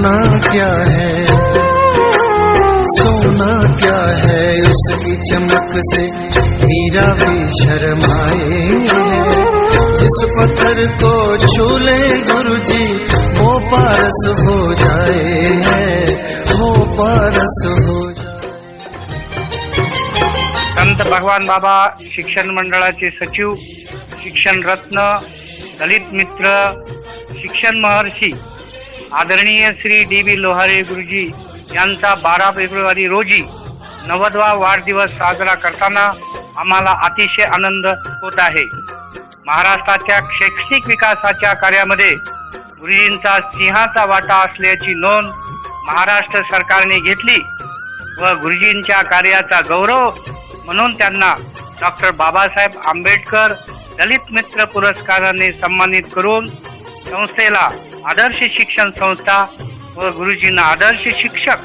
सोना क्या है? सोना क्या है? उसकी चमक से हीरा भी शर्माए। जिस पत्थर को छू ले गुरु जी वो पारस हो जाए है। वो पारस हो जाए। संत भगवान बाबा, शिक्षण मंडळाचे सचिव, शिक्षण रत्न, दलित मित्र, शिक्षण महर्षी आदरणीय श्री डी बी लोहारे गुरुजी यांचा बारा फेब्रुवारी रोजी नव्वदवा वाढदिवस साजरा करताना आम्हाला अतिशय आनंद होत आहे. महाराष्ट्राच्या शैक्षणिक विकासाच्या कार्यामध्ये गुरुजींचा सिंहाचा वाटा असल्याची नोंद महाराष्ट्र सरकारने घेतली व गुरुजींच्या कार्याचा गौरव म्हणून त्यांना डॉक्टर बाबासाहेब आंबेडकर दलित मित्र पुरस्काराने सन्मानित करून संस्थेला आदर्श शिक्षण संस्था व गुरुजींना आदर्श शिक्षक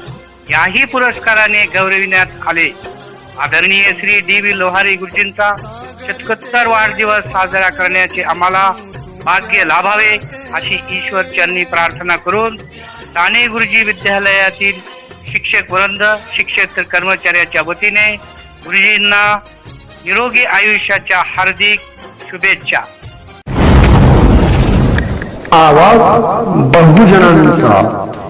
याही पुरस्काराने गौरविण्यात आले. आदरणीय श्री डी व्ही लोहारी गुरुजींचा शतकोत्तर वाढदिवस साजरा करण्याचे आम्हाला भाग्य लाभावे अशी ईश्वरच्यांनी प्रार्थना करून साने गुरुजी विद्यालयातील शिक्षक वृंद शिक्षक कर्मचाऱ्याच्या वतीने गुरुजींना निरोगी आयुष्याच्या हार्दिक शुभेच्छा. आवाज बहुजनांचा.